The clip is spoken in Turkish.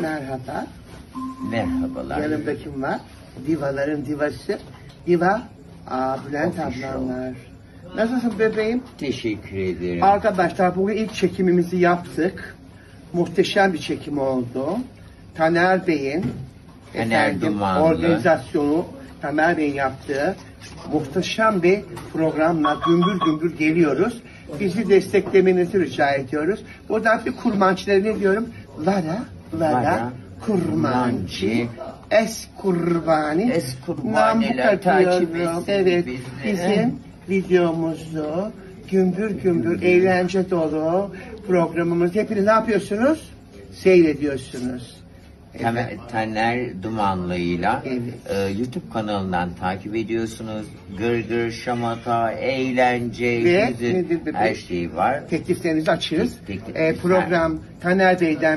Merhaba. Merhabalar. Yanımda kim var? Divaların divası. Diva. Aa, Bülent Official. ablamlar. Nasılsın bebeğim? Teşekkür ederim. Arkadaşlar bugün ilk çekimimizi yaptık. Muhteşem bir çekim oldu. Taner Bey'in Taner efendim, Dumanlı. organizasyonu Taner Bey'in yaptığı muhteşem bir programla gümbür gümbür geliyoruz. Bizi desteklemenizi rica ediyoruz. Buradan bir kurmancılara ne diyorum? Lara, Lara, kurmancı, es kurbani, Es kurbaniler takip Evet, bizi. bizim videomuzu gümbür gümbür eğlence dolu programımız hepiniz ne yapıyorsunuz? Seyrediyorsunuz. Tamer, Taner Dumanlı'yla Evet. e, YouTube kanalından takip ediyorsunuz. Gırgır, şamata, eğlence, Ve müzik, nedir her şey var. Tekliflerinizi açığız. Tek- tek- Ee, program Taner Bey'den